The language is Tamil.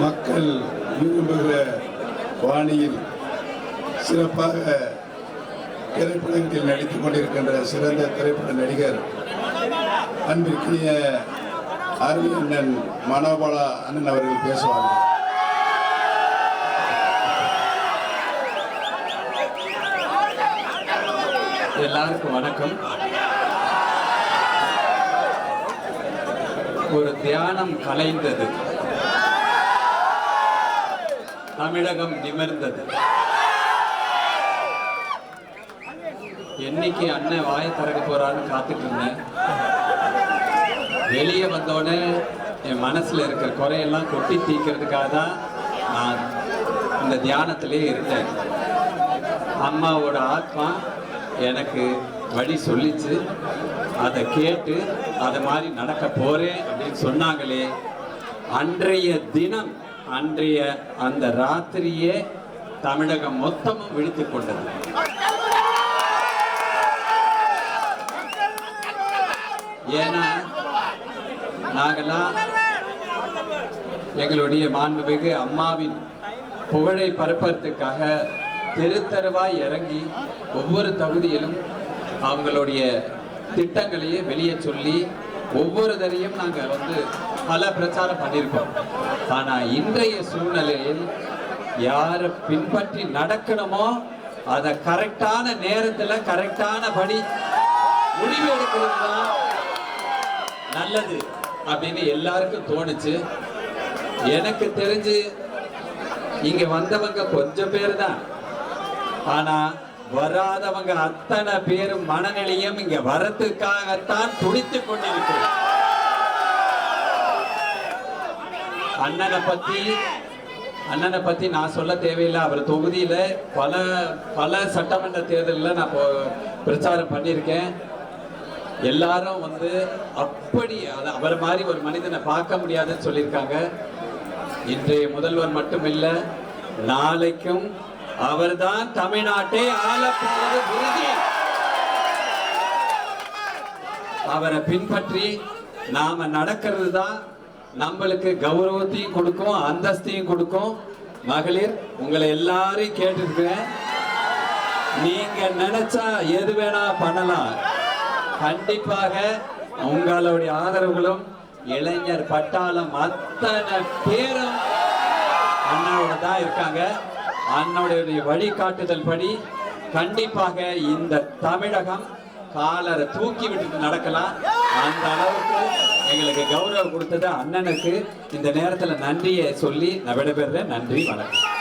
மக்கள் விரும்புகிற பாணியில் சிறப்பாக திரைப்படத்தில் நடித்துக் கொண்டிருக்கின்ற சிறந்த திரைப்பட நடிகர் அன்பிற்கிய அருமை அண்ணன் மனோபாலா அண்ணன் அவர்கள் பேசுவார்கள் எல்லாருக்கும் வணக்கம். ஒரு தியானம் கலைந்தது. தமிழகம் நிமிர்ந்தது. என்னைக்கு அண்ணன் வாயை திறக்க போறான்னு காத்துட்டு இருந்தேன். வெளியே வந்தோடனே என் மனசுல இருக்கிற குறையெல்லாம் கொட்டி தீக்கிறதுக்காக தான் நான் இந்த தியானத்திலே இருந்தேன். அம்மாவோட ஆத்மா எனக்கு வழி சொல்லிச்சு. அதை கேட்டு அதை மாதிரி நடக்க போறேன் அப்படின்னு சொன்னாங்களே அன்றைய தினம் அன்றைய அந்த ராத்திரியே தமிழகம் மொத்தமும் விழித்துக் கொண்டது. ஏன்னா நாங்கெல்லாம் எங்களுடைய மாண்புமிகு அம்மாவின் புகழை பரப்புறதுக்காக தெரு தெருவாய் இறங்கி ஒவ்வொரு தகுதியிலும் அவங்களுடைய திட்டங்களையே வெளியே சொல்லி ஒவ்வொரு தரையும் நாங்கள் வந்து பல பிரச்சாரம் பண்ணியிருக்கோம். ஆனால் இன்றைய சூழ்நிலையில் யாரை பின்பற்றி நடக்கணுமோ அதை கரெக்டான நேரத்தில் கரெக்டான படி முடிவு எடுக்கிறது தான் நல்லது அப்படின்னு எல்லாருக்கும் தோணுச்சு. எனக்கு தெரிஞ்சு இங்க வந்தவங்க கொஞ்சம் பேர் தான் ஆனா வராதவங்க அத்தனை பேரும் மனநிலையும் இங்க வரத்துக்காகத்தான் துடித்து கொண்டிருக்கிறோம். அண்ணனை பத்தி அண்ணனை பத்தி நான் சொல்ல தேவையில்லை. அவர் தொகுதியில பல பல சட்டமன்ற தேர்தலில் நான் இப்போ பிரச்சாரம் பண்ணியிருக்கேன். எல்லாரும் வந்து அப்படி அவரை மாதிரி ஒரு மனிதனை பார்க்க முடியாதுன்னு சொல்லியிருக்காங்க. இன்றைய முதல்வர் மட்டும் இல்ல நாளைக்கும் அவர்தான் தமிழ்நாட்டை ஆளப்போவது உறுதி. அவரை பின்பற்றி நாம நடக்கிறது தான் நம்மளுக்கு கௌரவத்தையும் கொடுக்கும் அந்தஸ்தையும் கொடுக்கும். மகளிர் உங்களை எல்லாரையும் கேட்டிருக்கிறேன் நீங்க நினைச்சா எது வேணா பண்ணலாம். கண்டிப்பாக உங்களுடைய ஆதரவுகளும் இளைஞர் பட்டாளம் அத்தனை பேரும் அண்ணாவோட தான் இருக்காங்க. அண்ணனுடைய வழிகாட்டுதல் படி கண்டிப்பாக இந்த தமிழகம் காலரை தூக்கி விட்டுட்டு நடக்கலாம். அந்த அளவுக்கு எங்களுக்கு கௌரவம் கொடுத்தது அண்ணனுக்கு. இந்த நேரத்தில் நன்றியை சொல்லி நான் விடைபெறுறேன் நன்றி வணக்கம்.